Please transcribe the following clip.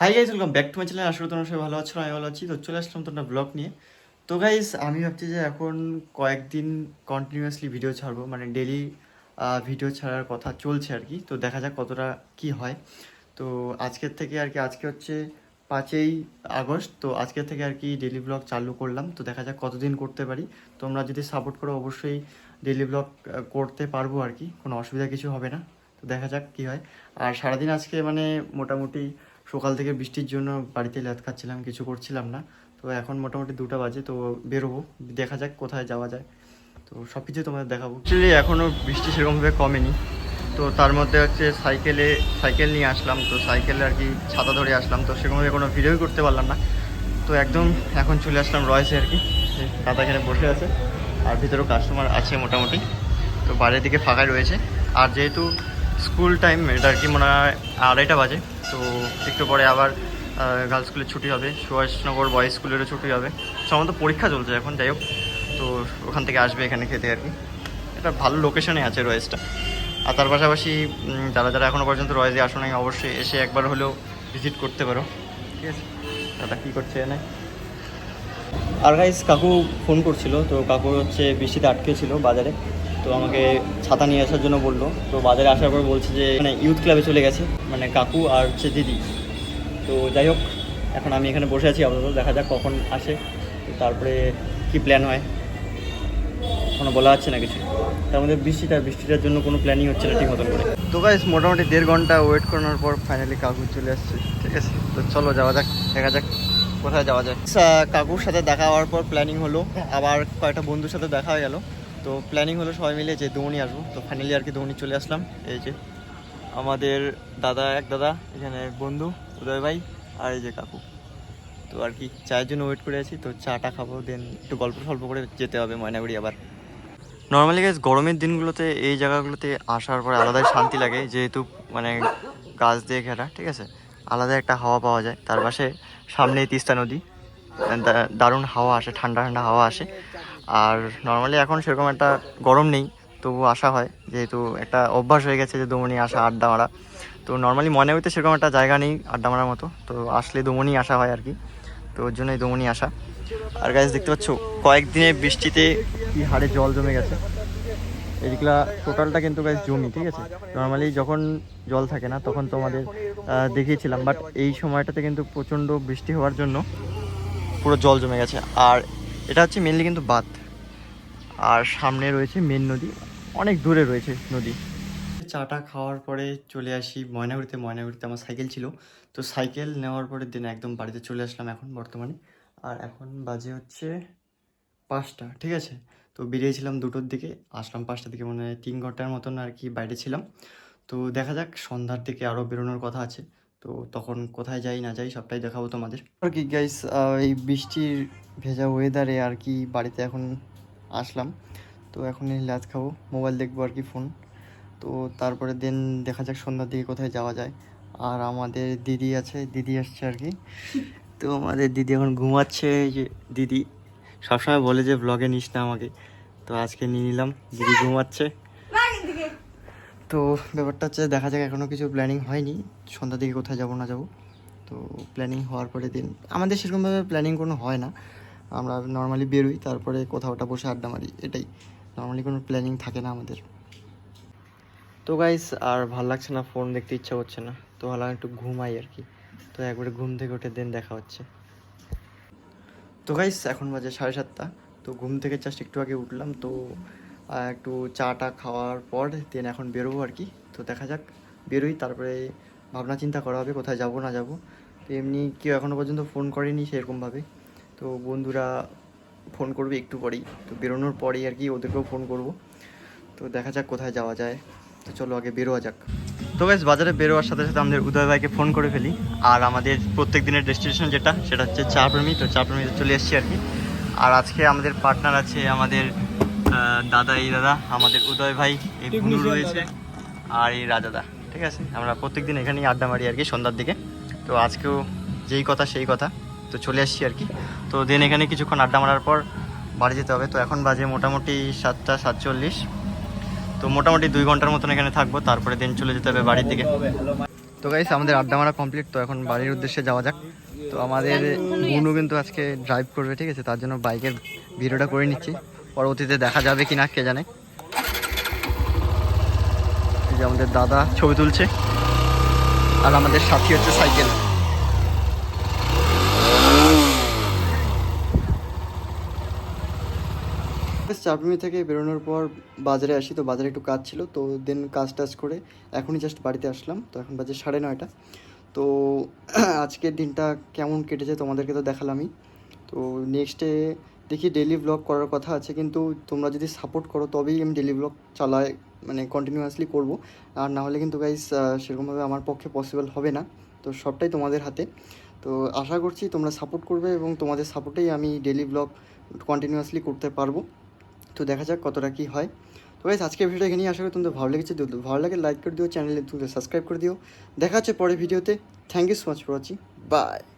Hi guys welcome back to my channel আসলে তোমরা সবাই ভালো আছো আমি ভালো আছি। তো চলে আসলাম তোমরা ব্লগ নিয়ে। তো গাইজ আমি ভাবছি যে এখন কয়েকদিন কন্টিনিউয়াসলি ভিডিও ছাড়বো মানে ডেলি ভিডিও ছাড়ার কথা চলছে আর কি। তো দেখা যাক কতটা কি হয়। তো আজকের থেকে আর কি, আজকে হচ্ছে পাঁচই আগস্ট। তো আজকের থেকে আর কি ডেলি ব্লগ চালু করলাম। তো দেখা যাক কতদিন করতে পারি। তোমরা যদি সাপোর্ট করো, অবশ্যই ডেলি ব্লগ করতে পারব আর কি। কোনো অসুবিধা কিছু হবে না। তো দেখা যাক কি হয়। আর সারাদিন আজকে মানে মোটামুটি সকাল থেকে বৃষ্টির জন্য বাড়িতে ল্যাদ খাচ্ছিলাম, কিছু করছিলাম না। তো এখন মোটামুটি দুটো বাজে, তো বেরোবো, দেখা যাক কোথায় যাওয়া যায়। তো সব কিছু তোমাদের দেখাবো। অ্যাকচুয়ালি এখনও বৃষ্টি সেরকমভাবে কমেনি। তো তার মধ্যে হচ্ছে সাইকেলে, সাইকেল নিয়ে আসলাম, তো সাইকেলে আর কি ছাতা ধরে আসলাম। তো সেরকমভাবে কোনো ভিডিওই করতে পারলাম না। তো একদম এখন চলে আসলাম রয়েছে আর কি দাদা এখানে বসে আছে, আর ভিতরেও কাস্টমার আছে মোটামুটি। তো বাইরের দিকে ফাঁকাই রয়েছে। আর যেহেতু স্কুল টাইম এটা আর কি মনে হয় আড়াইটা বাজে। তো একটু পরে আবার গার্লস স্কুলের ছুটি হবে। সুভাষনগর বয়েজ স্কুলেরও ছুটি হবে। সম্ভবত পরীক্ষা চলছে এখন, যাই হোক। তো ওখান থেকে আসবে এখানে খেতে আর কি। এটা ভালো লোকেশনে আছে রয়েসটা। আর তার পাশাপাশি যারা যারা এখনও পর্যন্ত রয়েজে আসো নাই, অবশ্যই এসে একবার হলেও ভিজিট করতে পারো। ঠিক আছে? দাদা কী করছে এনে আর গাইস কাকু ফোন করছিল। তো কাকু হচ্ছে বৃষ্টিতে আটকে ছিল বাজারে। তো আমাকে ছাতা নিয়ে আসার জন্য বলল। তো বাজারে আসার পর বলছে যে মানে ইউথ ক্লাবে চলে গেছে। মানে কাকু আর হচ্ছে দিদি। তো যাই হোক এখন আমি এখানে বসে আছি আপাতত দেখা যাক কখন আসে। তো তারপরে কি প্ল্যান হয়? কোনো বলা যাচ্ছে না কিছু? তার মধ্যে বৃষ্টিটা বৃষ্টিটার জন্য কোনো প্ল্যানিং হচ্ছে না ঠিক মতন করে। তো গাইস মোটামুটি দেড় ঘণ্টা ওয়েট করানোর পর ফাইনালি কাকু চলে আসছে ঠিক আছে? তো চলো যাওয়া যাক দেখা যাক কোথায় যাওয়া যায়। আচ্ছা, কাকুর সাথে দেখা হওয়ার পর প্ল্যানিং হলো। আবার কয়েকটা বন্ধুর সাথে দেখা হয়ে গেল। তো প্ল্যানিং হলো সবাই মিলে যে দৌড়ি আসব। তো ফাইনালি আর কি দৌড়ি চলে আসলাম। এই যে আমাদের দাদা, এক দাদা, এখানে বন্ধু, উদয় ভাই আর এই যে কাকু। তো আর কি, চায়ের জন্য ওয়েট করে আছি, তো চাটা খাব দেন একটু গল্প স্বল্প করে যেতে হবে ময়নাগুড়ি আবার। নর্মালি গাইজ গরমের দিনগুলোতে এই জায়গাগুলোতে আসার পর আলাদাই শান্তি লাগে, যেহেতু মানে গাছ দিয়ে ঘেরা, ঠিক আছে? আলাদা একটা হাওয়া পাওয়া যায়, তার পাশে সামনেই তিস্তা নদী দারুণ হাওয়া আসে, ঠান্ডা ঠান্ডা হাওয়া আসে। আর নর্মালি এখন সেরকম একটা গরম নেই তবু আসা হয় যেহেতু একটা অভ্যাস হয়ে গেছে যে দমনি আসা আড্ডা মারা। তো নর্মালি মনে হইতে সেরকম একটা জায়গা নেই আড্ডা মারার মতো তো আসলে দমনি আসা হয় আর কি তো ওর জন্যই দমনি আসা। আর গাছ দেখতে পাচ্ছ কয়েকদিনের বৃষ্টিতে কি হাড়ে জল জমে গেছে। এইগুলা টোটালটা কিন্তু গাছ জমি ঠিক আছে? নর্মালি যখন জল থাকে না তখন তোমাদের আহ, দেখিয়েছিলাম বাট এই সময়টাতে কিন্তু প্রচণ্ড বৃষ্টি হওয়ার জন্য পুরো জল জমে গেছে। আর এটা হচ্ছে মেনলি কিন্তু বাঁধ। আর সামনে রয়েছে মেন নদী। অনেক দূরে রয়েছে নদী। চাটা খাওয়ার পরে চলে আসি ময়নাগুড়িতে। ময়নাগুড়িতে আমার সাইকেল ছিল। তো সাইকেল নেওয়ার পরের দিন একদম বাড়িতে চলে আসলাম এখন বর্তমানে। আর এখন বাজে হচ্ছে পাঁচটা ঠিক আছে? তো বেরিয়েছিলাম দুটোর দিকে আসলাম পাঁচটার দিকে মানে তিন ঘণ্টার মতন আর কি বাইরে ছিলাম। তো দেখা যাক সন্ধ্যার দিকে আরও বেরোনোর কথা আছে। তো তখন কোথায় যাই না যাই সবটাই দেখাবো তোমাদের। আর কি গাইস এই বৃষ্টির ভেজা ওয়েদারে আর কি বাড়িতে এখন আসলাম। তো এখন লাচ খাব। মোবাইল দেখব আর কি ফোন। তো তারপরে দেন দেখা যাক সন্ধ্যার দিকে কোথায় যাওয়া যায়। আর আমাদের দিদি আছে দিদি আসছে আর কি। তো আমাদের দিদি এখন ঘুমাচ্ছে যে দিদি সবসময় বলে যে ব্লগে নিস না আমাকে। তো আজকে নিয়ে নিলাম দিদি ঘুমাচ্ছে। তো ব্যাপারটা হচ্ছে দেখা যাক এখনও কিছু প্ল্যানিং হয়নি। সন্ধ্যার দিকে কোথায় যাব না যাব। তো প্ল্যানিং হওয়ার পরে দিন আমাদের সেরকমভাবে প্ল্যানিং কোনো হয় না। আমরা নর্মালি বেরোই তারপরে কোথাওটা বসে আড্ডা মারি এটাই। নর্মালি কোনো প্ল্যানিং থাকে না আমাদের। তো গাইস আর ভালো লাগছে না ফোন দেখতে ইচ্ছা করছে না। তো ভালো একটু ঘুমাই আর কি। তো একবারে ঘুম থেকে উঠে দেন দেখা হচ্ছে। তো গাইস এখন বাজে সাড়ে সাতটা। তো ঘুম থেকে জাস্ট একটু আগে উঠলাম। তো একটু চাটা খাওয়ার পর দেন এখন বেরোবো আর কি। তো দেখা যাক, বেরোই। তারপরে ভাবনা চিন্তা করা হবে কোথায় যাব না যাব। তো এমনি কেউ এখনও পর্যন্ত ফোন করেনি সেরকমভাবে। তো বন্ধুরা ফোন করবে একটু পরেই। তো বেরোনোর পরেই আর কি ওদেরকেও ফোন করব। তো দেখা যাক কোথায় যাওয়া যায়। তো চলো আগে বেরোয়া যাক। তো বেশ বাজারে বেরোয়ার সাথে সাথে আমাদের উদয় ভাইকে ফোন করে ফেলি। আর আমাদের প্রত্যেক দিনের ডেস্টিনেশন যেটা সেটা হচ্ছে চা প্রেমী তো চা প্রেমীতে চলে এসেছি আর কি। আর আজকে আমাদের পার্টনার আছে আমাদের দাদা এই দাদা আমাদের উদয় ভাই এই ভুনু রয়েছে আর এই রাজাদা ঠিক আছে? আমরা প্রত্যেক দিন এখানেই আড্ডা মারি আর কি সন্ধ্যার দিকে। তো আজকেও যেই কথা সেই কথা। তো চলে আসছি আর কি। তো দেন এখানে কিছুক্ষণ আড্ডা মারার পর বাড়ি যেতে হবে। তো এখন বাজে মোটামুটি সাতটা সাতচল্লিশ। তো মোটামুটি দুই ঘণ্টার মতন এখানে থাকব, তারপরে দিন চলে যেতে হবে বাড়ির দিকে। তো গাইস আমাদের আড্ডা মারা কমপ্লিট তো এখন বাড়ির উদ্দেশ্যে যাওয়া যাক। তো আমাদের বুনু কিন্তু আজকে ড্রাইভ করবে, ঠিক আছে? তার জন্য বাইকের ভিডিওটা করে নিচ্ছি। পরবর্তীতে দেখা যাবে কি না কে জানে? যে আমাদের দাদা ছবি তুলছে। আর আমাদের সাথী হচ্ছে সাইকেল। চাপমি থেকে, বেরোনোর পর বাজারে আসি, তো বাজারে একটু কাজ ছিল, তো দেন কাজ টাজ করে এখনই জাস্ট বাড়িতে আসলাম, তো এখন বাজে সাড়ে নয়টা। তো আজকের দিনটা কেমন কেটেছে তোমাদেরকে তো দেখালামই। তো নেক্সটে দেখি ডেলি ব্লগ করার কথা আছে, কিন্তু তোমরা যদি সাপোর্ট করো তবেই আমি ডেলি ব্লগ চালাই মানে কন্টিনিউয়াসলি করব। আর না হলে কিন্তু গাইস সেরকমভাবে আমার পক্ষে পসিবল হবে না। তো সবটাই তোমাদের হাতে। তো আশা করছি তোমরা সাপোর্ট করবে এবং তোমাদের সাপোর্টেই আমি ডেলি ব্লগ কন্টিনিউয়াসলি করতে পারব। তো দেখা যাক কতটা কী হয়। তো গাইস আজকে ভিডিওটা এখানেই আশা করি তোমাদের ভালো লেগেছে। ভালো লাগে লাইক করে দিও চ্যানেলে তুমি সাবস্ক্রাইব করে দিও। দেখা হচ্ছে পরের ভিডিওতে। Thank you so much for watching bye